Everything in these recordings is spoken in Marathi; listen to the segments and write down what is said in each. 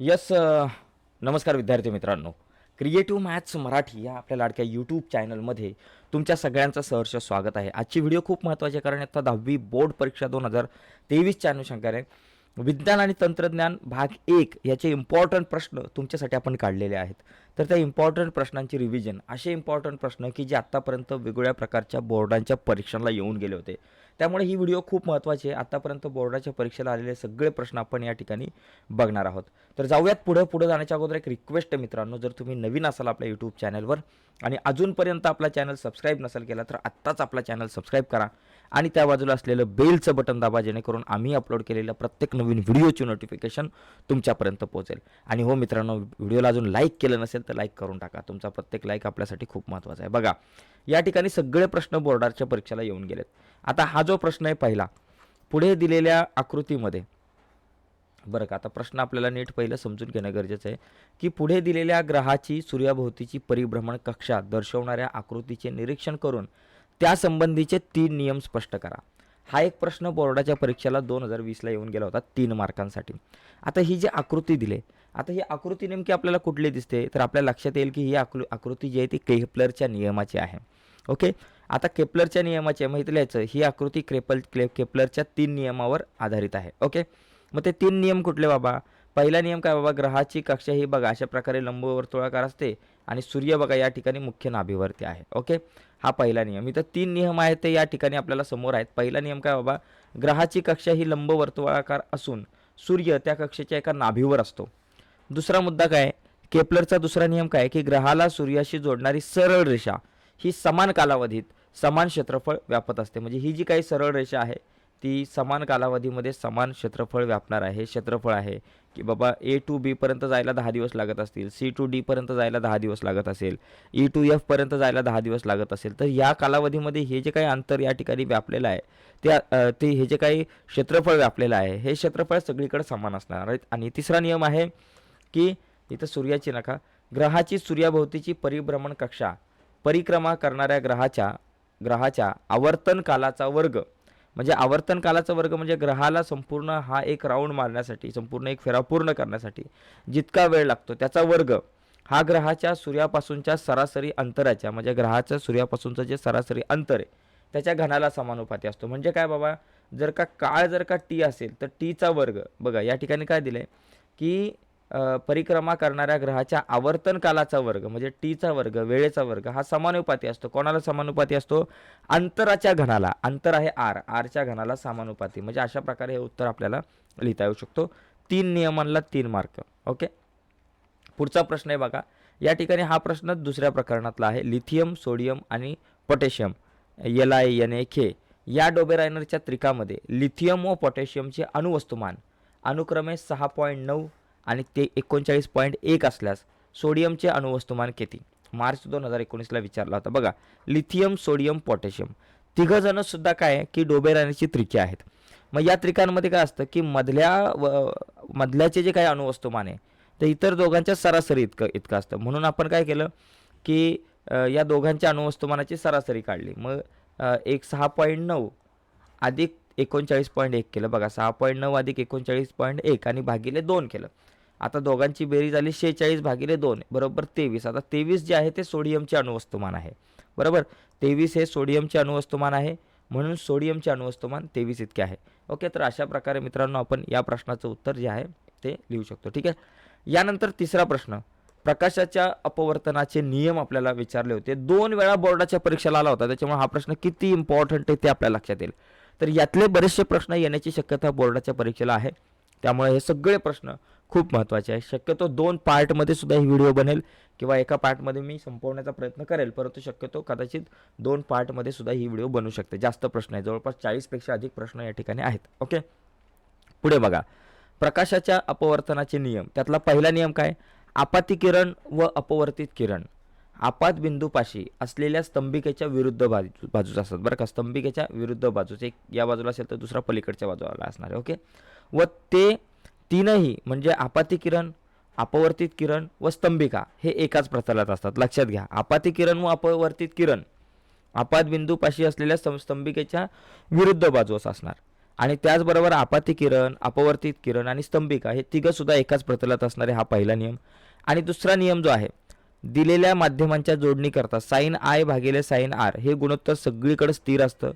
यस नमस्कार विद्यार्थी मित्रांनो. क्रिएटिव्ह मॅथ्स मराठी या आपल्या लाडक्या यूट्यूब चॅनलमध्ये तुमच्या सगळ्यांचं सहर्ष स्वागत आहे. आजची व्हिडिओ खूप महत्त्वाची कारण आता दहावी बोर्ड परीक्षा दोन हजार तेवीसच्या अनुषंगाने विज्ञान आणि तंत्रज्ञान भाग एक याचे इम्पॉर्टंट प्रश्न तुमच्यासाठी आपण काढलेले आहेत. तर त्या इम्पॉर्टंट प्रश्नांची रिव्हिजन असे इम्पॉर्टंट प्रश्न की जे आत्तापर्यंत वेगवेगळ्या प्रकारच्या बोर्डांच्या परीक्षांना येऊन गेले होते. त्यामुळे ही व्हिडिओ खूप महत्त्वाची आहे. आत्तापर्यंत बोर्डाच्या परीक्षेला आलेले सगळे प्रश्न आपण या ठिकाणी बघणार आहोत. तर जाऊयात पुढे. पुढे जाण्याच्या अगोदर एक रिक्वेस्ट आहे मित्रांनो. जर तुम्ही नवीन असाल आपल्या यूट्यूब चॅनलवर आणि अजूनपर्यंत आपला चॅनल सबस्क्राईब नसेल केला तर आत्ताच आपला चॅनल सबस्क्राईब करा. आणि त्या बाजूला असलेलं बेलचं बटन दाबा जेणेकरून आम्ही अपलोड केलेल्या प्रत्येक नवीन व्हिडिओची नोटिफिकेशन तुमच्यापर्यंत पोहोचेल. आणि हो मित्रांनो व्हिडिओला अजून लाईक केलं नसेल तर लाईक करून टाका. तुमचा प्रत्येक लाईक आपल्यासाठी खूप महत्त्वाचा आहे. बघा या ठिकाणी सगळे प्रश्न बोर्डाच्या परीक्षेला येऊन गेलेत. आता हा जो प्रश्न आहे पहिला पुढे दिलेल्या आकृतीमध्ये बरं का आता प्रश्न आपल्याला नीट पहिलं समजून घेणं गरजेचं आहे की पुढे दिलेल्या ग्रहाची सूर्याभोवतीची परिभ्रमण कक्षा दर्शवणाऱ्या आकृतीचे निरीक्षण करून त्यासंबंधीचे तीन नियम स्पष्ट करा. हा एक प्रश्न बोर्डाच्या परीक्षेला दोन हजार वीसला येऊन गेला होता तीन मार्कांसाठी. आता ही जी आकृती दिली आता ही आकृती नेमकी आपल्याला कुठली दिसते? तर आपल्या लक्षात येईल की ही आकृ आकृती जी आहे ती केपलरच्या नियमाची आहे. ओके? आता केपलरच्या नियमाची आहे माहिती लिहायचं ही आकृती क्रेपल क्ले केपलरच्या तीन नियमावर आधारित आहे. ओके? मग ते तीन नियम कुठले बाबा? पहिला नियम काय बाबा? ग्रहाची कक्षा ही बघा अशा प्रकारे लंबवर्तुळाकार असते आणि सूर्य बघा या ठिकाणी मुख्य नाभीवरती आहे. ओके? हा पहिला नियम. इथं तीन नियम आहेत ते या ठिकाणी आपल्याला समोर आहेत. पहिला नियम काय बाबा? ग्रहाची कक्षा ही लंबवर्तुळाकार असून सूर्य त्या कक्षेच्या एका नाभीवर असतो. दुसरा मुद्दा काय? केपलरचा दुसरा नियम काय? की ग्रहाला सूर्याशी जोडणारी सरळ रेषा ही समान कालावधीत समान क्षेत्रफळ व्यापत असते. म्हणजे ही जी काही सरळ रेषा आहे ती समान कालावधीमध्ये समान क्षेत्रफळ व्यापणार आहे. हे क्षेत्रफळ आहे की बाबा ए टू बीपर्यंत जायला दहा दिवस लागत असतील. सी टू डीपर्यंत जायला दहा दिवस लागत असेल. E ई टू एफपर्यंत जायला दहा दिवस लागत असेल. तर या कालावधीमध्ये हे जे काही अंतर या ठिकाणी व्यापलेलं आहे त्या ते हे जे काही क्षेत्रफळ व्यापलेलं आहे हे क्षेत्रफळ सगळीकडे समान असणार आहेत. आणि तिसरा नियम आहे की इथं सूर्याची नका ग्रहाची सूर्याभोवतीची परिभ्रमण कक्षा परिक्रमा करणाऱ्या ग्रहाच्या ग्रहाच्या आवर्तन कालाचा वर्ग म्हणजे आवर्तन कालाचा वर्ग म्हणजे ग्रहाला संपूर्ण हा एक राऊंड मारण्यासाठी संपूर्ण एक फेरा पूर्ण करण्यासाठी जितका वेळ लागतो त्याचा वर्ग हा ग्रहाच्या सूर्यापासूनच्या सरासरी अंतराच्या म्हणजे ग्रहाचं सूर्यापासूनचं जे सरासरी अंतर आहे त्याच्या घनाला समानुपाती असतो. म्हणजे काय बाबा जर का काळ जर का टी असेल तर टीचा वर्ग बघा या ठिकाणी काय दिलं आहे की परिक्रमा करणाऱ्या ग्रहाच्या आवर्तन कालाचा वर्ग म्हणजे टीचा वर्ग वेळेचा वर्ग हा समानुपाती असतो. कोणाला समानुपाती असतो? अंतराच्या घनाला अंतर आहे आर. आरच्या घनाला समानुपाती. म्हणजे अशा प्रकारे हे उत्तर आपल्याला लिहिता येऊ शकतो. तीन नियमांना तीन मार्क. ओके? पुढचा प्रश्न आहे बघा. या ठिकाणी हा प्रश्न दुसऱ्या प्रकरणातला आहे. लिथियम सोडियम आणि potassium L I N A खे या डोबेरायनरच्या त्रिकामध्ये लिथियम व पोटॅशियमचे अणुवस्तुमान. अनुक्रमे सहा पॉईंट नऊ आणि ते एकोणचाळीस पॉईंट एक असल्यास सोडियमचे अणुवस्तुमान किती? मार्च दोन हजार एकोणीसला विचारला होता. बघा लिथियम सोडियम पोटॅशियम तिघंजणंसुद्धा काय आहे? की डोबेराणीची त्रिके आहेत. मग या त्रिकांमध्ये काय असतं? की मधल्या व मधल्याचे जे काही अणुवस्तुमान आहे ते इतर दोघांच्या सरासरी इतकं इतकं असतं. म्हणून आपण काय केलं? की या दोघांच्या अणुवस्तुमानाची सरासरी काढली. मग एक सहा पॉईंट नऊ अधिक एकोणचाळीस पॉईंट एक केलं. बघा सहा पॉईंट नऊ अधिक एकोणचाळीस पॉईंट एक आणि भागिले दोन केलं. आता दोघांची बेरीज आली शेहेचाळीस भागिले दोन बरोबर तेवीस. आता तेवीस जे आहे ते सोडियमचे अणुवस्तुमान आहे. बरोबर? तेवीस हे सोडियमचे अणुवस्तुमान आहे. म्हणून सोडियमचे अणुवस्तुमान तेवीस इतके आहे. ओके तर अशा प्रकारे मित्रांनो आपण या प्रश्नाचं उत्तर जे आहे ते लिहू शकतो. ठीक आहे? यानंतर तिसरा प्रश्न. प्रकाशाच्या अपवर्तनाचे नियम आपल्याला विचारले होते. दोन वेळा बोर्डाच्या परीक्षेला आला होता. त्याच्यामुळे हा प्रश्न किती इम्पॉर्टंट आहे ते आपल्या लक्षात येईल. तर यातले बरेचसे प्रश्न येण्याची शक्यता बोर्डाच्या परीक्षेला आहे. त्यामुळे हे सगळे प्रश्न खूप महत्त्वाचे आहे. शक्यतो दोन पार्टमध्ये सुद्धा ही व्हिडिओ बनेल किंवा एका पार्टमध्ये मी संपवण्याचा प्रयत्न करेल परंतु शक्यतो कदाचित दोन पार्टमध्ये सुद्धा ही व्हिडिओ बनू शकते. जास्त प्रश्न आहे. जवळपास चाळीसपेक्षा अधिक प्रश्न या ठिकाणी आहेत. ओके? पुढे बघा. प्रकाशाच्या अपवर्तनाचे नियम. त्यातला पहिला नियम काय? आपाती किरण व अपवर्तित किरण. आपात बिंदूपाशी असलेल्या स्तंभिकेच्या विरुद्ध बाजू बाजूस असतात. बरं का? स्तंभिकेच्या विरुद्ध बाजूस. एक या बाजूला असेल तर दुसरा पलीकडच्या बाजूला असणार आहे. ओके? व ते तीनही म्हणजे आपाती किरण अपवर्तित किरण व स्तंभिका हे एकाच प्रतलात असतात. लक्षात घ्या. आपाती किरण व अपवर्तित किरण आपात बिंदूपाशी असलेल्या स्तंभिकेच्या विरुद्ध बाजूस असणार. आणि त्याचबरोबर आपाती किरण अपवर्तित किरण आणि स्तंभिका हे तिघंसुद्धा एकाच प्रतलात असणारे हा पहिला नियम. आणि दुसरा नियम जो आहे दिलेल्या माध्यमांच्या जोडणीकरता साईन आय भागिले साईन आर हे गुणोत्तर सगळीकडे स्थिर असतं.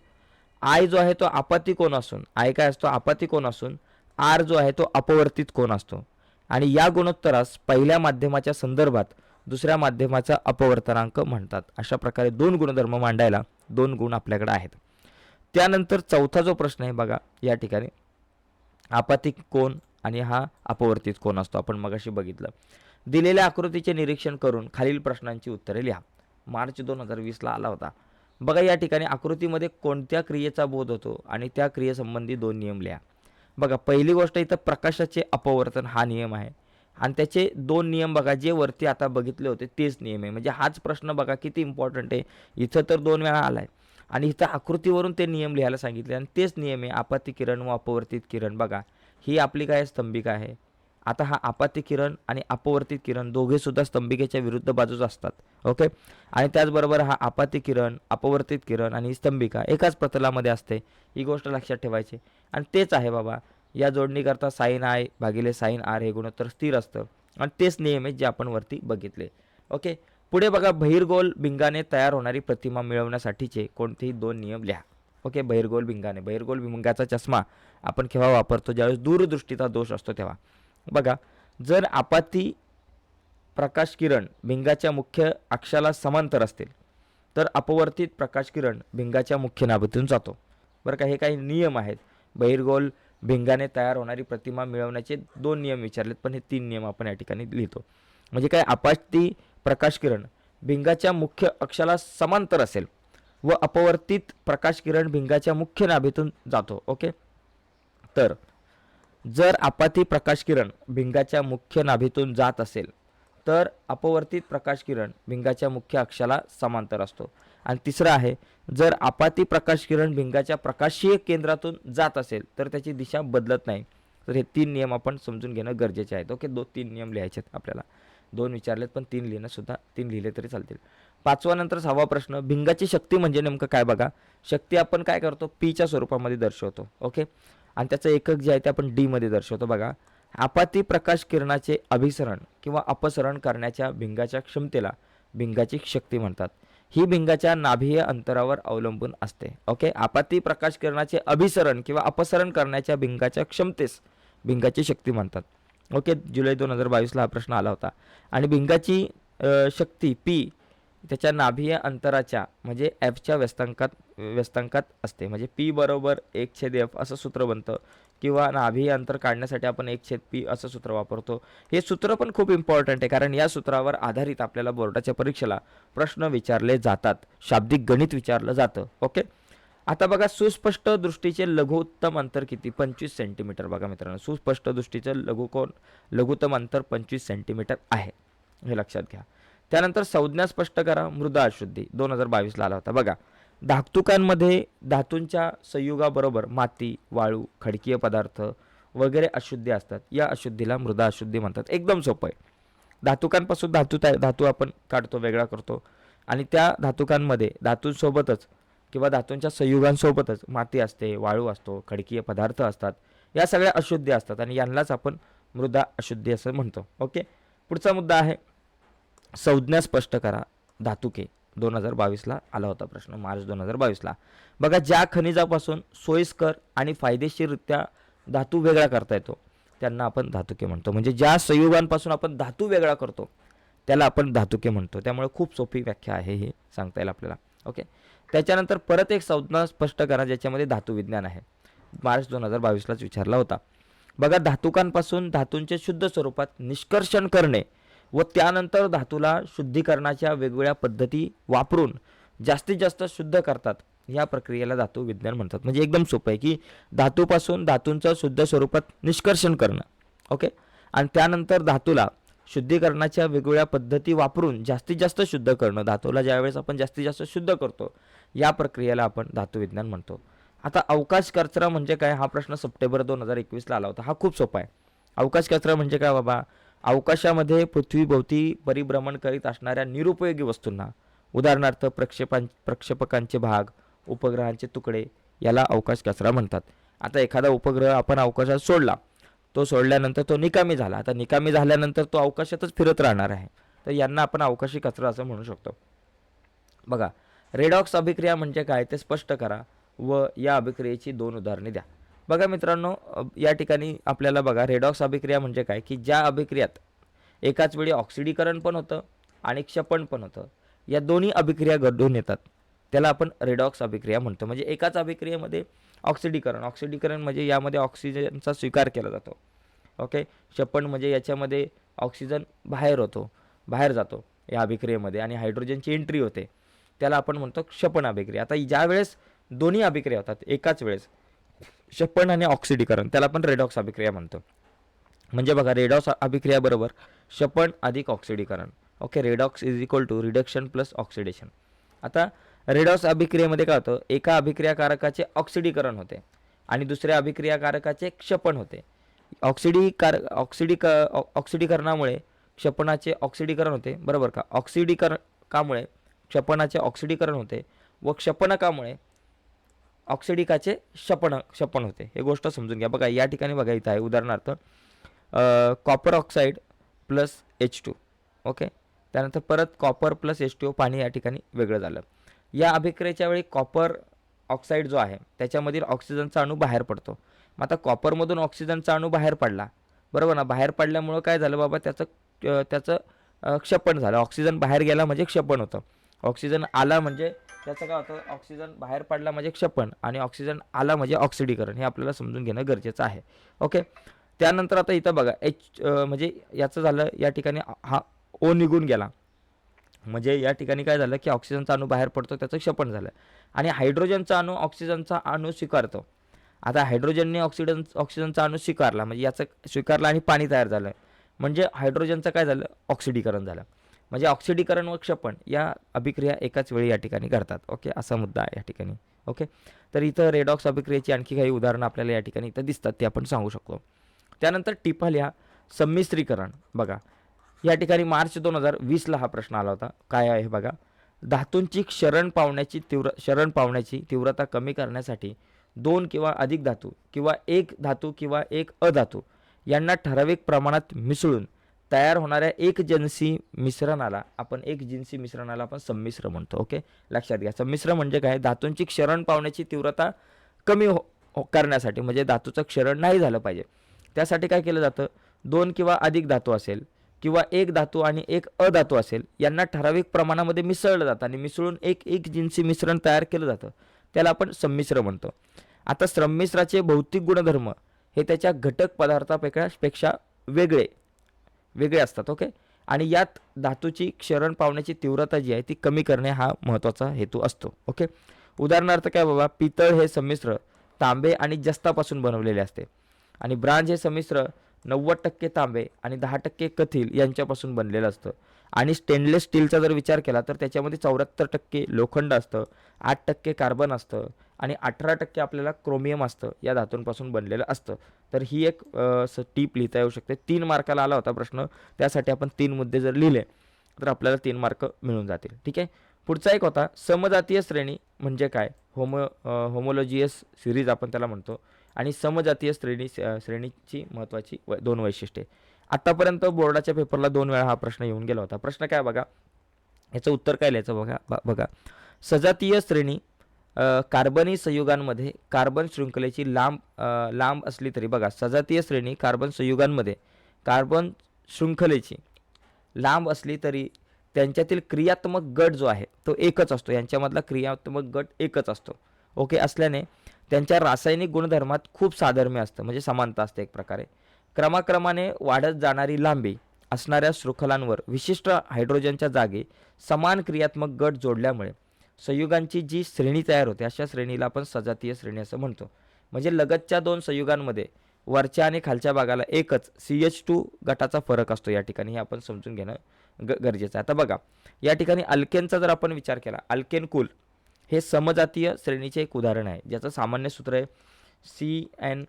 आय जो आहे तो आपाती कोण असून आय काय असतो? आपाती कोण असून आर जो आहे तो अपवर्तित कोण असतो? आणि या गुणोत्तरास पहिल्या माध्यमाच्या संदर्भात दुसऱ्या माध्यमाचा अपवर्तनांक म्हणतात. अशा प्रकारे दोन गुणधर्म मांडायला दोन गुण आपल्याकडे आहेत. त्यानंतर चौथा जो प्रश्न आहे बघा या ठिकाणी. आपातिक कोण आणि हा अपवर्तित कोण असतो? आपण मगाशी बघितलं. दिलेल्या आकृतीचे निरीक्षण करून खालील प्रश्नांची उत्तरे लिहा. मार्च दोन हजार वीसला आला होता. बघा या ठिकाणी आकृतीमध्ये कोणत्या क्रियेचा बोध होतो आणि त्या क्रियेसंबंधी दोन नियम लिहा. बघा पहिली गोष्ट इथं प्रकाशाचे अपवर्तन हा नियम आहे. आणि त्याचे दोन नियम बघा जे वरती आता बघितले होते तेच नियम आहे. म्हणजे हाच प्रश्न बघा किती इम्पॉर्टंट आहे. इथं तर दोन वेळा आला आहे आणि इथं आकृतीवरून ते नियम लिहायला सांगितले. आणि तेच नियम आहे आपत्ती किरण व अपवर्तित किरण. बघा ही आपली काय स्तंभिका आहे? आता हा आपाती किरण आणि अपवर्तित किरण दोघेसुद्धा स्तंभिकेच्या विरुद्ध बाजूस असतात ओके? आणि त्याचबरोबर हा आपाती किरण अपवर्तित किरण आणि स्तंभिका एकाच प्रतलामध्ये असते ही गोष्ट लक्षात ठेवायची. आणि तेच आहे बाबा या जोडणीकरता साईन आय भागिले साईन आर हे गुणोत्तर स्थिर असतं. आणि तेच नियम आहेत जे आपण वरती बघितले ओके? पुढे बघा बहिर्गोल भिंगाने तयार होणारी प्रतिमा मिळवण्यासाठीचे कोणतेही दोन नियम लिहा ओके? बहिर्गोल भिंगाने बहिर्गोल भिंगाचा चष्मा आपण केव्हा वापरतो? ज्यावेळेस दूरदृष्टीचा दोष असतो तेव्हा. बघा जर आपाती प्रकाश किरण भिंगाच्या मुख्य अक्षाला समांतर असतील तर अपवर्तित प्रकाश किरण भिंगाच्या मुख्य नाभीतून जातो. बरं का हे काही नियम आहेत. बहिर्गोल भिंगाने तयार होणारी प्रतिमा मिळवण्याचे दोन नियम विचारलेत पण हे तीन नियम आपण या ठिकाणी लिहितो. म्हणजे काय आपाती प्रकाश किरण भिंगाच्या मुख्य अक्षाला समांतर असेल व अपवर्तित प्रकाश किरण भिंगाच्या मुख्य नाभीतून जातो ओके? तर जर आपाती प्रकाश किरण भिंगाच्या मुख्य नाभीतून जात असेल तर अपवर्तित प्रकाश किरण भिंगाच्या मुख्य अक्षाला समांतर असतो. आणि तिसरं आहे जर आपाती प्रकाश किरण भिंगाच्या प्रकाशीय केंद्रातून जात असेल तर त्याची दिशा बदलत नाही. तर हे तीन नियम आपण समजून घेणं गरजेचे आहेत. ओके दो तीन नियम लिहायचे आहेत आपल्याला. दोन विचारलेत पण तीन लिहिणं सुद्धा तीन लिहिले तरी चालतील. पाचवा नंतर सहावा प्रश्न भिंगाची शक्ती म्हणजे नेमकं काय बघा? शक्ती आपण काय करतो? पीच्या स्वरूपामध्ये दर्शवतो. ओके? आणि त्याचं एकक जे आहे ते आपण डीमध्ये दर्शवतो बघा. आपाती प्रकाश किरणाचे अभिसरण किंवा अपसरण करण्याच्या भिंगाच्या क्षमतेला भिंगाची शक्ती म्हणतात. ही भिंगाच्या नाभीय अंतरावर अवलंबून असते. ओके? आपाती प्रकाश किरणाचे अभिसरण किंवा अपसरण करण्याच्या भिंगाच्या क्षमतेस भिंगाची शक्ती म्हणतात. ओके? जुलै दोन हजार बावीसला हा प्रश्न आला होता. आणि भिंगाची शक्ती पी त्याच्या नाभीय अंतराच्या म्हणजे एफच्या व्यस्तांकात व्यस्तांकात असते. म्हणजे पी बरोबर एक छेद एफ असं सूत्र बनतं. किंवा नाभीय अंतर काढण्यासाठी आपण एक छेद पी असं सूत्र वापरतो. हे सूत्र पण खूप इम्पॉर्टंट आहे कारण या सूत्रावर आधारित आपल्याला बोर्डाच्या परीक्षेला प्रश्न विचारले जातात. शाब्दिक गणित विचारलं जातं. ओके? आता बघा सुस्पष्ट दृष्टीचे लघुत्तम अंतर किती? पंचवीस सेंटीमीटर बघा मित्रांनो सुस्पष्ट दृष्टीचं लघुकोन लघुत्तम अंतर पंचवीस सेंटीमीटर आहे. हे लक्षात घ्या. त्यानंतर संज्ञा स्पष्ट करा मृदा अशुद्धी. दोन हजार बावीसला आला होता. बघा धातुकांमध्ये धातूंच्या संयुगाबरोबर माती वाळू खडकीय पदार्थ वगैरे अशुद्धी असतात. या अशुद्धीला मृदा अशुद्धी म्हणतात. एकदम सोपं आहे. धातुकांपासून धातू तयार धातू आपण काढतो वेगळा करतो. आणि त्या धातुकांमध्ये धातूंसोबतच किंवा धातूंच्या संयुगांसोबतच माती असते वाळू असतो खडकीय पदार्थ असतात. या सगळ्या अशुद्धी असतात आणि यांनाच आपण मृदा अशुद्धी असं म्हणतो. ओके? पुढचा मुद्दा आहे. संज्ञा स्पष्ट करा. धातुके. दोन हजार बावीसला आला होता प्रश्न. मार्च दोन हजार बावीसला. बघा ज्या खनिजापासून सोयीस्कर आणि फायदेशीररित्या धातू वेगळा करता येतो त्यांना आपण धातुके म्हणतो. म्हणजे ज्या संयुगांपासून आपण धातू वेगळा करतो त्याला आपण धातुके म्हणतो. त्यामुळे खूप सोपी व्याख्या आहे हे सांगता येईल आपल्याला. ओके? त्याच्यानंतर परत एक संज्ञा स्पष्ट करा ज्याच्यामध्ये धातू विज्ञान आहे. मार्च दोन हजार बावीसलाच विचारला होता. बघा धातुकांपासून धातूंचे शुद्ध स्वरूपात निष्कर्षण करणे व त्यानंतर धातूला शुद्धीकरणाच्या वेगवेगळ्या पद्धती वापरून जास्तीत जास्त शुद्ध करतात. या प्रक्रियेला धातू विज्ञान म्हणतात. म्हणजे एकदम सोपं आहे की धातूपासून धातूंचं शुद्ध स्वरूपात निष्कर्षण करणं. ओके? आणि त्यानंतर धातूला शुद्धीकरणाच्या वेगवेगळ्या पद्धती वापरून जास्तीत जास्त शुद्ध करणं. धातूला ज्यावेळेस आपण जास्तीत जास्त शुद्ध करतो या प्रक्रियेला आपण धातू विज्ञान म्हणतो. आता अवकाश कचरा म्हणजे काय? हा प्रश्न सप्टेंबर दोन हजार एकवीसला आला होता. हा खूप सोपा आहे. अवकाश कचरा म्हणजे काय बाबा? अवकाशामध्ये पृथ्वीभोवती परिभ्रमण करीत असणाऱ्या निरुपयोगी वस्तूंना उदाहरणार्थ प्रक्षेपां प्रक्षेपकांचे भाग उपग्रहांचे तुकडे याला अवकाश कचरा म्हणतात. आता एखादा उपग्रह आपण अवकाशात सोडला तो सोडल्यानंतर तो निकामी झाला. आता निकामी झाल्यानंतर तो अवकाशातच फिरत राहणार आहे. तर यांना आपण अवकाशी कचरा असं म्हणू शकतो. बघा रेडॉक्स अभिक्रिया म्हणजे काय ते स्पष्ट करा व या अभिक्रियेची दोन उदाहरणे द्या. बघा मित्रांनो या ठिकाणी आपल्याला बघा रेडॉक्स अभिक्रिया म्हणजे काय? की ज्या अभिक्रियात एकाच वेळी ऑक्सिडीकरण पण होतं आणि क्षपण पण होतं. या दोन्ही अभिक्रिया घडून येतात. त्याला आपण रेडॉक्स अभिक्रिया म्हणतो. म्हणजे एकाच अभिक्रियेमध्ये ऑक्सिडीकरण ऑक्सिडीकरण म्हणजे यामध्ये ऑक्सिजनचा स्वीकार केला जातो. ओके? क्षपण म्हणजे याच्यामध्ये ऑक्सिजन बाहेर होतो बाहेर जातो या अभिक्रियेमध्ये आणि हायड्रोजनची एंट्री होते. त्याला आपण म्हणतो क्षपण अभिक्रिया. आता ज्या वेळेस दोन्ही अभिक्रिया होतात एकाच वेळेस क्षपण आणि ऑक्सिडीकरण त्याला आपण रेडॉक्स अभिक्रिया म्हणतो. म्हणजे बघा रेडॉक्स अभिक्रिया बरोबर क्षपण अधिक ऑक्सिडीकरण. Okay redox is equal to reduction plus oxidation आता रेडॉक्स अभिक्रियेमध्ये काय होतं? एका अभिक्रियाकारकाचे ऑक्सिडीकरण होते आणि दुसऱ्या अभिक्रियाकारकाचे क्षपण होते. ऑक्सिडीकार ऑक्सिडीक ऑक्सिडीकरणामुळे क्षपणाचे ऑक्सिडीकरण होते बरोबर का? ऑक्सिडीकरणामुळे क्षपणाचे ऑक्सिडीकरण होते व क्षपणकामुळे ऑक्सिडिकाचे शपण शपण होते. हे गोष्ट समजून घ्या. बघा या ठिकाणी बघा इथं आहे उदाहरणार्थ copper oxide plus H two okay त्यानंतर परत कॉपर प्लस एच टू पाणी या ठिकाणी वेगळं झालं. या अभिक्रियेच्या वेळी कॉपर ऑक्साईड जो आहे त्याच्यामधील ऑक्सिजनचा अणू बाहेर पडतो. मग आता कॉपरमधून ऑक्सिजनचा अणू बाहेर पडला बरोबर ना? बाहेर पडल्यामुळं काय झालं बाबा? त्याचं त्याचं क्षपण झालं. ऑक्सिजन बाहेर गेला म्हणजे क्षपण होतं. ऑक्सिजन आला म्हणजे त्याचं काय होतं ऑक्सिजन बाहेर पडला म्हणजे क्षपण आणि ऑक्सिजन आला म्हणजे ऑक्सिडीकरण हे आपल्याला समजून घेणं गरजेचं आहे. ओके त्यानंतर आता इथं बघा एच म्हणजे याचं झालं या ठिकाणी हा ओ निघून गेला. म्हणजे या ठिकाणी काय झालं की ऑक्सिजनचा अणू बाहेर पडतो त्याचं क्षपण झालं. आणि हायड्रोजनचा अणू ऑक्सिजनचा अणू स्वीकारतो. आता हायड्रोजनने ऑक्सिजन ऑक्सिजनचा अणू स्वीकारला म्हणजे याचं स्वीकारला आणि पाणी तयार झालं. म्हणजे हायड्रोजनचं काय झालं? ऑक्सिडीकरण झालं. म्हणजे ऑक्सिडीकरण व क्षपण या अभिक्रिया एकाच वेळी या ठिकाणी घडतात. ओके असा मुद्दा आहे या ठिकाणी. ओके तर इथं रेडॉक्स अभिक्रियेची आणखी काही उदाहरणं आपल्याला या ठिकाणी इथं दिसतात ते आपण सांगू शकतो. त्यानंतर टिपाल ह्या संमिश्रीकरण. बघा या ठिकाणी मार्च दोन हजार वीसला हा प्रश्न आला होता. काय आहे बघा. धातूंची शरण पावण्याची तीव्र शरण पावण्याची तीव्रता कमी करण्यासाठी दोन किंवा अधिक धातू किंवा एक धातू किंवा एक अधातू यांना ठराविक प्रमाणात मिसळून तयार होणाऱ्या एक जन्सी मिश्रणाला आपण एक जिन्सी मिश्रणाला आपण संमिश्र म्हणतो ओके? लक्षात घ्या. संमिश्र म्हणजे काय? धातूंची क्षरण पावण्याची तीव्रता कमी हो हो- करण्यासाठी म्हणजे धातूचं क्षरण नाही झालं पाहिजे. त्यासाठी काय केलं जातं? दोन किंवा अधिक धातू असेल किंवा एक धातू आणि एक अधातू असेल यांना ठराविक प्रमाणामध्ये मिसळलं जातं आणि मिसळून एक एक जिन्सी मिश्रण तयार केलं जातं. त्याला आपण संमिश्र म्हणतो. आता संमिश्राचे भौतिक गुणधर्म हे त्याच्या घटक पदार्थापेक्षा पेक्षा वेगळे. वेगळे असतात ओके आणि यात धातूची क्षरण पावण्याची तीव्रता जी आहे ती कमी करणे हा महत्त्वाचा हेतू असतो ओके उदाहरणार्थ काय बाबा पितळ हे संमिश्र तांबे आणि जस्तापासून बनवलेले असते. आणि ब्रांज हे संमिश्र नव्वद टक्के तांबे आणि दहा टक्के कथील यांच्यापासून बनलेलं असतं. आणि स्टेनलेस स्टीलचा जर विचार केला तर त्याच्यामध्ये चौऱ्याहत्तर टक्के लोखंड असतं आठ टक्के कार्बन असतं आणि अठरा टक्के आपल्याला क्रोमियम असतं या धातूंपासून बनलेलं असतं. तर ही एक टीप लिहिता येऊ शकते. तीन मार्काला आला होता प्रश्न त्यासाठी आपण तीन मुद्दे जर लिहिले तर आपल्याला तीन मार्क मिळून जातील. ठीक आहे? पुढचा एक होता समजातीय श्रेणी म्हणजे काय? होमो होमोलॉजियस सिरीज आपण त्याला म्हणतो. आणि समजातीय श्रेणी श्रेणीची महत्त्वाची व दोन वैशिष्ट्ये. आत्तापर्यंत बोर्डाच्या पेपरला दोन वेळा हा प्रश्न येऊन गेला होता. प्रश्न काय बघा? याचं उत्तर काय लिहायचं बघा बघा. सजातीय श्रेणी कार्बनी संयुगांमध्ये कार्बन शृंखलेची लांब लांब असली तरी बघा सजातीय श्रेणी कार्बन संयुगांमध्ये कार्बन शृंखलेची लांब असली तरी त्यांच्यातील क्रियात्मक गट जो आहे तो एकच असतो. यांच्यामधला क्रियात्मक गट एकच असतो. ओके? असल्याने त्यांच्या रासायनिक गुणधर्मात खूप साधर्म्य असतं म्हणजे समानता असते एक प्रकारे. क्रमाक्रमाने वाढत जाणारी लांबी असणाऱ्या शृंखलांवर विशिष्ट हायड्रोजनच्या जागी समान क्रियात्मक गट जोडल्यामुळे संयुगांची जी श्रेणी तयार होते अशा श्रेणीला आपण सजातीय श्रेणी असं म्हणतो. म्हणजे लगतच्या दोन संयुगांमध्ये वरच्या आणि खालच्या भागाला एकच सी एच टू गटाचा फरक असतो या ठिकाणी हे आपण समजून घेणं ग गरजेचं आहे. आता बघा या ठिकाणी अल्केनचा जर आपण विचार केला अल्केन कुल हे समजातीय श्रेणीचे एक उदाहरण आहे ज्याचं सामान्य सूत्र आहे C N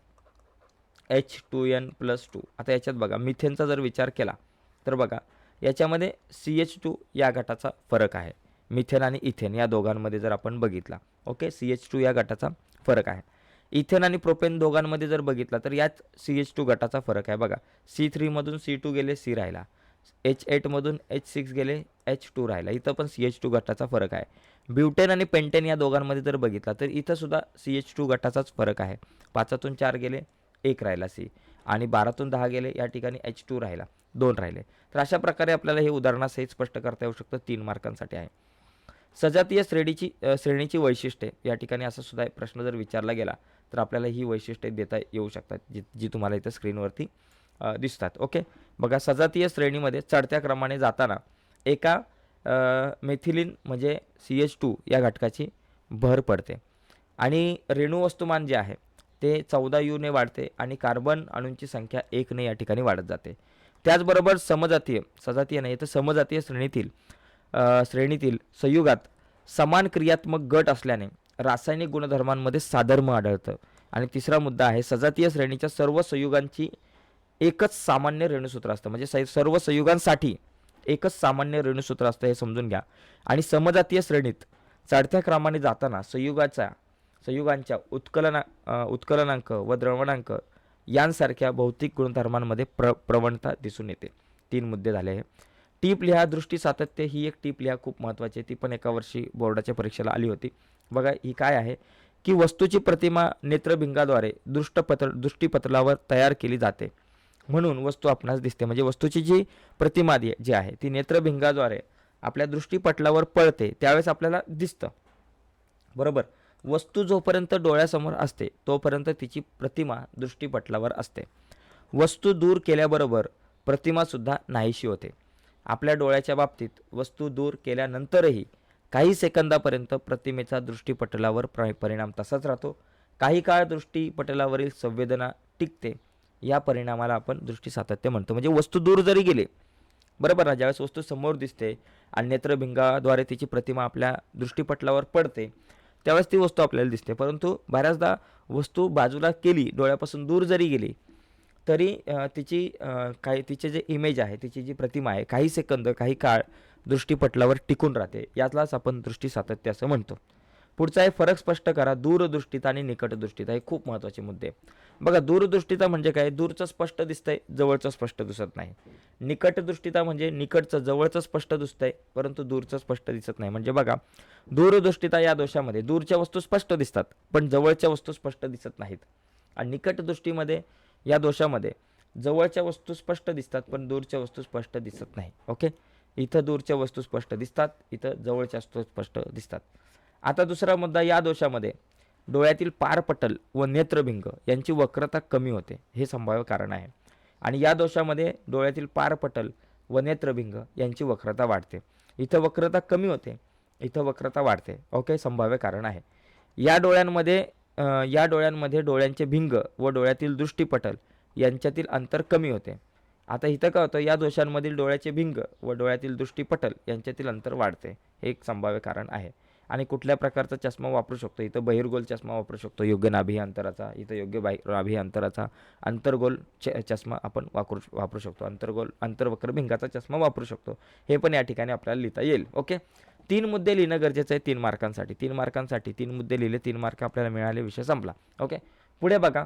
H two N plus two आता याच्यात बघा मिथेनचा जर विचार केला तर बघा याच्यामध्ये सी एच टू या गटाचा फरक आहे. मिथेन आणि इथेन या दोघांमध्ये जर आपण बघितला ओके सी एच टू या गटाचा फरक आहे. इथेन आणि प्रोपेन दोघांमध्ये जर बघितला तर यात सी एच टू गटाचा फरक आहे. बघा सी थ्रीमधून सी टू गेले सी राहिला. एच एटमधून एच सिक्स गेले एच टू राहिला. इथं पण सी एच टू गटाचा फरक आहे. ब्युटेन आणि पेंटेन या दोघांमध्ये जर बघितला तर इथंसुद्धा सी एच टू गटाचाच फरक आहे. पाचातून चार गेले एक राहिला सी आणि बारातून दहा गेले या ठिकाणी एच टू राहिला दोन राहिले. तर अशा प्रकारे आपल्याला हे उदाहरणासहित स्पष्ट करता येऊ शकतं तीन मार्कांसाठी आहे. सजातीय श्रेणीची श्रेणीची वैशिष्ट्ये या ठिकाणी असा सुद्धा प्रश्न जर विचारला गेला तर आपल्याला ही वैशिष्ट्ये देता येऊ शकतात जी जी तुम्हाला इथं स्क्रीनवरती दिसतात. ओके? बघा सजातीय श्रेणीमध्ये चढत्या क्रमाने जाताना एका मेथिलीन म्हणजे सी एच टू या घटकाची भर पडते. आणि रेणू वस्तुमान जे आहे ते चौदा यूने वाढते आणि कार्बन अणूंची संख्या एकने या ठिकाणी वाढत जाते. त्याचबरोबर समजातीय सजातीय नाही तर समजातीय श्रेणीतील श्रेणीतील संयुगात समान क्रियात्मक गट असल्याने रासायनिक गुणधर्मांमध्ये साधर्म आढळतं. आणि तिसरा मुद्दा आहे सजातीय श्रेणीच्या सर्व संयुगांची एकच सामान्य रेणूसूत्र असतं. म्हणजे स- सर्व संयुगांसाठी एकच सामान्य रेणुसूत्र असतं हे समजून घ्या. आणि समजातीय श्रेणीत चढत्या क्रमाने जाताना संयुगाचा संयुगांच्या उत्कलना उत्कलनांक व द्रवणांक यांसारख्या भौतिक गुणधर्मांमध्ये प्र प्रवणता दिसून येते. तीन मुद्दे झाले हे. टीप लिहा दृष्टी सातत्य ही एक टीप लिहा खूप महत्त्वाची आहे. ती पण एका वर्षी बोर्डाच्या परीक्षेला आली होती. बघा ही काय आहे? की वस्तूची प्रतिमा नेत्रभिंगाद्वारे दृष्टपत्र दृष्टीपत्रावर तयार केली जाते. म्हणून वस्तू आपणास दिसते. म्हणजे वस्तूची जी प्रतिमा दि- जी आहे ती नेत्रभिंगाद्वारे आपल्या दृष्टीपटलावर पळते त्यावेळेस आपल्याला दिसतं. बरोबर? वस्तू जोपर्यंत डोळ्यासमोर असते तोपर्यंत तिची प्रतिमा दृष्टीपटलावर असते. वस्तू दूर केल्याबरोबर प्रतिमासुद्धा नाहीशी होते. आपल्या डोळ्याच्या बाबतीत वस्तू दूर केल्यानंतरही काही सेकंदापर्यंत प्रतिमेचा दृष्टीपटलावर प्र परिणाम तसाच राहतो. काही काळ दृष्टीपटलावरील संवेदना टिकते. या परिणामाला आपण दृष्टी सातत्य म्हणतो. म्हणजे वस्तू दूर जरी गेले बरोबर ना ज्यावेळेस वस्तू समोर दिसते आणि नेत्रभिंगाद्वारे तिची प्रतिमा आपल्या दृष्टीपटलावर पडते त्यावेळेस ती वस्तू आपल्याला दिसते. परंतु बऱ्याचदा वस्तू बाजूला केली डोळ्यापासून दूर जरी गेली तरी तिची काही तिचे जे इमेज आहे तिची जी प्रतिमा आहे काही सेकंद काही काळ दृष्टीपटलावर टिकून राहते. यातलाच आपण दृष्टी सातत्य असं म्हणतो. पुढचा एक फरक स्पष्ट करा. दूरदृष्टीता आणि निकटदृष्टीता हे खूप महत्त्वाचे मुद्दे बघा दूरदृष्टीता म्हणजे काय? दूरचं स्पष्ट दिसतंय जवळचं स्पष्ट दिसत नाही. निकटदृष्टीता म्हणजे निकटचं जवळचं स्पष्ट दिसतंय परंतु दूरचं स्पष्ट दिसत नाही. म्हणजे बघा दूरदृष्टीता या दोषामध्ये दूरच्या वस्तू स्पष्ट दिसतात पण जवळच्या वस्तू स्पष्ट दिसत नाहीत. आणि निकट दृष्टीमध्ये या दोषामध्ये जवळच्या वस्तू स्पष्ट दिसतात पण दूरच्या वस्तू स्पष्ट दिसत नाही. ओके? इथं दूरच्या वस्तू स्पष्ट दिसतात इथं जवळच्या वस्तू स्पष्ट दिसतात. आता दुसरा मुद्दा या दोषामध्ये. डोळ्यातील पारपटल व नेत्रभिंग यांची वक्रता कमी होते. हे संभाव्य कारण आहे. आणि या दोषामध्ये डोळ्यातील पारपटल व नेत्रभिंग यांची वक्रता वाढते. इथं वक्रता कमी होते. इथं वक्रता वाढते. ओके संभाव्य कारण आहे. या डोळ्यांमध्ये या डोळ्यांमध्ये डोळ्यांचे भिंग व डोळ्यातील दृष्टीपटल यांच्यातील अंतर कमी होते. आता इथं काय होतं? या दोषांमधील डोळ्याचे भिंग व डोळ्यातील दृष्टीपटल यांच्यातील अंतर वाढते. हे एक संभाव्य कारण आहे. आणि कुठल्या प्रकारचा चष्मा वापरू शकतो? इथं बहिर्गोल चष्मा वापरू शकतो. योग्य नाभी अंतराचा इथं योग्य बाही नाभी अंतराचा अंतर्गोल च चष्मा आपण वापरू वापरू शकतो. अंतर्गोल अंतर्वक्र भिंगाचा चष्मा वापरू शकतो. हे पण या ठिकाणी आपल्याला लिहिता येईल. ओके? तीन मुद्दे लिहिणं गरजेचं आहे तीन मार्कांसाठी. तीन मार्कांसाठी तीन मुद्दे लिहिले तीन मार्क आपल्याला मिळाले विषय संपला. ओके? पुढे बघा.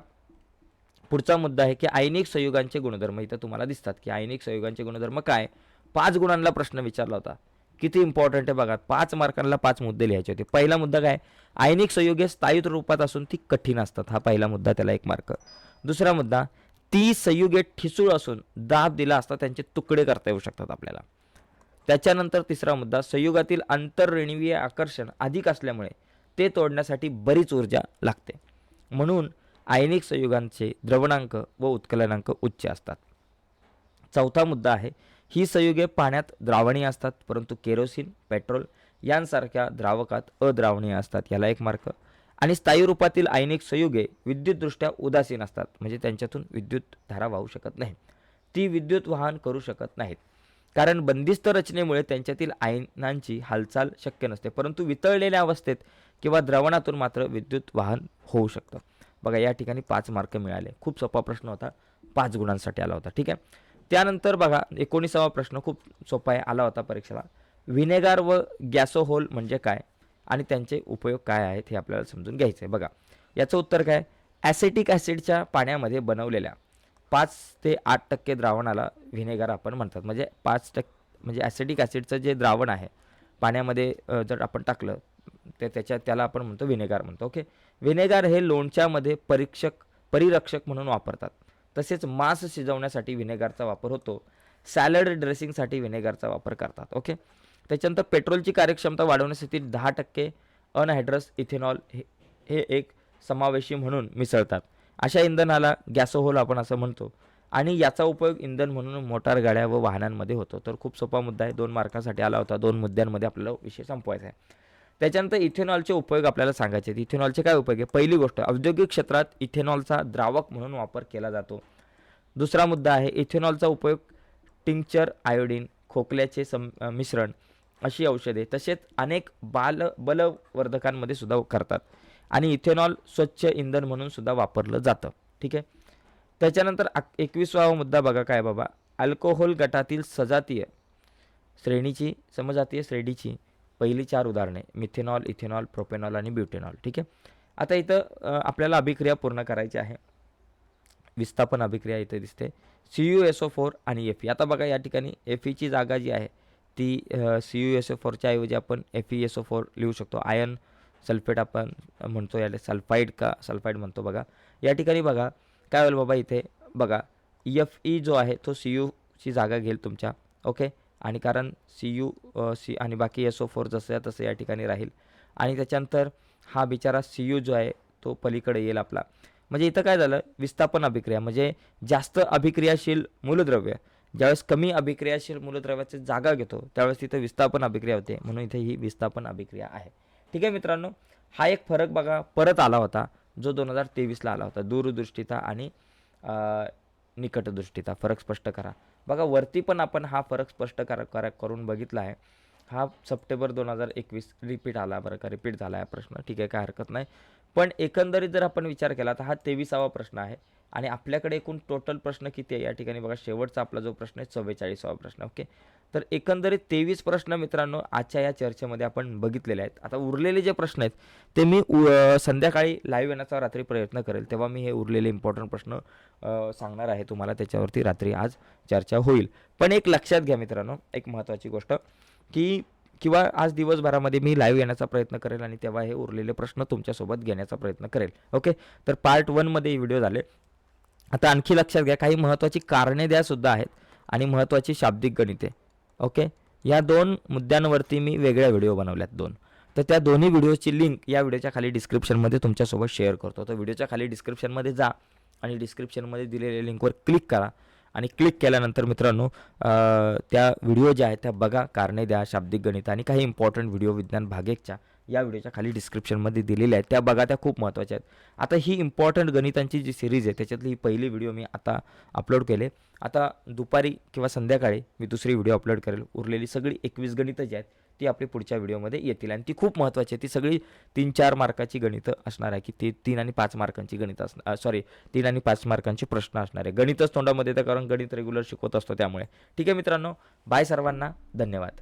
पुढचा मुद्दा आहे की आयनिक संयुगांचे गुणधर्म इथं तुम्हाला दिसतात की आयनिक संयुगांचे गुणधर्म काय? पाच गुणांना प्रश्न विचारला होता. किती इम्पॉर्टंट आहे बघा. पाच मार्कांना पाच मुद्दे लिहायचे होते. पहिला मुद्दा काय? आयनिक संयुगे स्थायित्व रूपात असून ती कठीण असतात. हा पहिला मुद्दा त्याला एक मार्क दुसरा मुद्दा ती संयुगे ठिसूळ असून दाब दिला असता त्यांचे तुकडे करता येऊ शकतात आपल्याला. त्याच्यानंतर तिसरा मुद्दा संयुगातील आंतररेणवीय आकर्षण अधिक असल्यामुळे ते तोडण्यासाठी बरीच ऊर्जा लागते. म्हणून आयनिक संयुगांचे द्रवणांक व उत्कलनांक उच्च असतात. चौथा मुद्दा आहे ही संयुगे पाण्यात द्रावणीय असतात परंतु केरोसिन पेट्रोल यांसारख्या द्रावकात अद्रावणीय असतात याला एक मार्क. आणि स्थायी रूपातील आयनिक संयुगे विद्युतदृष्ट्या उदासीन असतात म्हणजे त्यांच्यातून विद्युत धारा वाहू शकत नाही. ती विद्युत वाहन करू शकत नाहीत. कारण बंदिस्त रचनेमुळे त्यांच्यातील आयनांची हालचाल शक्य नसते परंतु वितळलेल्या अवस्थेत किंवा द्रवणातून मात्र विद्युत वाहन होऊ शकतं. बघा या ठिकाणी पाच मार्क मिळाले. खूप सोपा प्रश्न होता. पाच गुणांसाठी आला होता. ठीक आहे? त्यानंतर बघा एकोणीसावा प्रश्न खूप सोपा आहे आला होता परीक्षेला. व्हिनेगार व गॅसोहोल म्हणजे काय? आणि त्यांचे उपयोग काय आहेत हे आपल्याला समजून घ्यायचं आहे बघा याचं उत्तर काय? ॲसेटिक ॲसिडच्या पाण्यामध्ये बनवलेल्या पाच ते आठ टक्के द्रावणाला व्हिनेगार आपण म्हणतात. म्हणजे पाच टक्के म्हणजे ॲसिडिक ॲसिडचं जे द्रावण आहे पाण्यामध्ये जर आपण टाकलं तर त्याच्या त्याला आपण म्हणतो व्हिनेगार म्हणतो ओके व्हिनेगार हे लोणच्यामध्ये परीक्षक परिरक्षक म्हणून वापरतात. तसेच मांस शिजवण्यासाठी व्हिनेगारचा वापर होतो. सॅलड ड्रेसिंगसाठी व्हिनेगारचा वापर करतात ओके? त्याच्यानंतर पेट्रोलची कार्यक्षमता वाढवण्यासाठी दहा टक्के. अनहायड्रस इथेनॉल हे हे एक समावेशी म्हणून मिसळतात. अशा इंधनाला गॅसोहोल आपण असं म्हणतो. आणि याचा उपयोग इंधन म्हणून मोटार गाड्या व वाहनांमध्ये होतो. तर खूप सोपा मुद्दा आहे. दोन मार्कासाठी आला होता. दोन मुद्द्यांमध्ये आपल्याला विषय संपवायचा आहे. त्याच्यानंतर इथेनॉलचे उपयोग आपल्याला सांगायचे आहेत. इथेनॉलचे काय उपयोग आहे? पहिली गोष्ट औद्योगिक क्षेत्रात इथेनॉलचा द्रावक म्हणून वापर केला जातो. दुसरा मुद्दा आहे इथेनॉलचा उपयोग टिंक्चर आयोडीन खोकल्याचे सम मिश्रण अशी औषधे तसेच अनेक बाल बलवर्धकांमध्ये सुद्धा करतात. आणि इथेनॉल स्वच्छ इंधन म्हणून सुद्धा वापरलं जातं. ठीक आहे? त्याच्यानंतर एकविसावा मुद्दा बघा काय बाबा? अल्कोहोल गटातील सजातीय श्रेणीची समजातीय श्रेणीची पहिली चार उदाहरणे मिथेनॉल इथेनॉल प्रोपेनॉल आणि ब्युटेनॉल ठीक आहे? आता इथं आपल्याला अभिक्रिया पूर्ण करायची आहे. विस्थापन अभिक्रिया इथे दिसते. C U S O four आणि एफ ई आता बघा या ठिकाणी एफ ईची जागा जी आहे ती सी यू एस ओ फोरच्या ऐवजी आपण F E S O four लिहू शकतो. आयन सल्फेट आपण म्हणतो याला सल्फाईड का सल्फाईड म्हणतो बघा. या ठिकाणी बघा काय होईल बाबा इथे? बघा एफ ई जो आहे तो सी यूची जागा घेईल तुमच्या ओके? आणि कारण सी यू सी आणि बाकी एस ओ फोर जसं तसं या ठिकाणी राहील. आणि त्याच्यानंतर हा बिचारा सी यू जो आहे तो पलीकडे येईल आपला. म्हणजे इथं काय झालं? विस्थापन अभिक्रिया. म्हणजे जास्त अभिक्रियाशील मूलद्रव्य. ज्यावेळेस कमी अभिक्रियाशील मूलद्रव्याची जागा घेतो त्यावेळेस तिथं विस्थापन अभिक्रिया होते. म्हणून इथे ही विस्थापन अभिक्रिया आहे. ठीक आहे मित्रांनो? हा एक फरक बघा. परत आला होता जो दोन हजार तेवीसला आला होता. दूरदृष्टीचा आणि निकटदृष्टीचा. फरक स्पष्ट करा. बघा वरती पण आपण हा फरक स्पष्ट करा करा करून बघितला आहे. हा सप्टेंबर दोन हजार एकवीस रिपीट आला बरं का रिपीट झाला आहे प्रश्न. ठीक आहे काय हरकत नाही. पण एकंदरीत जर आपण विचार केला तर हा तेविसावा प्रश्न आहे. आणि आपल्याकडे एकूण टोटल प्रश्न किती आहे? या ठिकाणी बघा शेवटचा आपला जो प्रश्न आहे चव्वेचाळीसावा प्रश्न ओके तर एकंदरीत तेवीस प्रश्न मित्रांनो आजच्या या चर्चेमध्ये आपण बघितलेले आहेत. आता उरलेले जे प्रश्न आहेत ते मी उ- संध्याकाळी लाईव्ह येण्याचा रात्री प्रयत्न करेल. तेव्हा मी हे उरलेले इम्पॉर्टंट प्रश्न सांगणार आहे तुम्हाला. त्याच्यावरती रात्री आज चर्चा होईल. पण एक लक्षात घ्या मित्रांनो एक महत्त्वाची गोष्ट की किंवा आज दिवसभरामध्ये मी लाईव्ह येण्याचा प्रयत्न करेल आणि तेव्हा हे उरलेले प्रश्न तुमच्यासोबत घेण्याचा प्रयत्न करेल ओके तर पार्ट वनमध्ये व्हिडिओ झाले. आता आणखी लक्षात घ्या काही महत्त्वाची कारणे द्या सुद्धा आहेत आणि महत्त्वाची शाब्दिक गणिते. ओके? या दोन मुद्द्यांवरती मी वेगळ्या व्हिडिओ बनवल्यात दोन. तर त्या दोन्ही व्हिडिओची लिंक या व्हिडिओच्या खाली डिस्क्रिप्शनमध्ये तुमच्यासोबत शेअर करतो. तर व्हिडिओच्या खाली डिस्क्रिप्शनमध्ये जा आणि डिस्क्रिप्शनमध्ये दिलेल्या लिंकवर क्लिक करा आणि क्लिक केल्यानंतर मित्रांनो त्या व्हिडिओ ज्या आहेत त्या बघा कारणे द्या शाब्दिक गणित आणि काही इम्पॉर्टंट व्हिडिओ विज्ञान भाग एकच्या या व्हिडिओच्या खाली डिस्क्रिप्शनमध्ये दिलेल्या आहेत. त्या बघा त्या खूप महत्त्वाच्या आहेत. आता ही इम्पॉर्टंट गणितांची जी सिरीज आहे त्याच्यातली ही पहिली व्हिडिओ मी आता अपलोड केले. आता दुपारी किंवा संध्याकाळी मी दुसरी व्हिडिओ अपलोड करेल. उरलेली सगळी एकवीस गणितं जी आहेत ती आपली पुढच्या व्हिडिओमध्ये येतील. आणि ती खूप महत्त्वाची आहे. ती सगळी तीन चार मार्काची गणितं असणार आहे की ती तीन आणि पाच मार्कांची गणितं असणार सॉरी तीन आणि पाच मार्कांचे प्रश्न असणार आहे. गणितच तोंडामध्ये तर कारण गणित रेग्युलर शिकवत असतो त्यामुळे. ठीक आहे मित्रांनो बाय सर्वांना. धन्यवाद.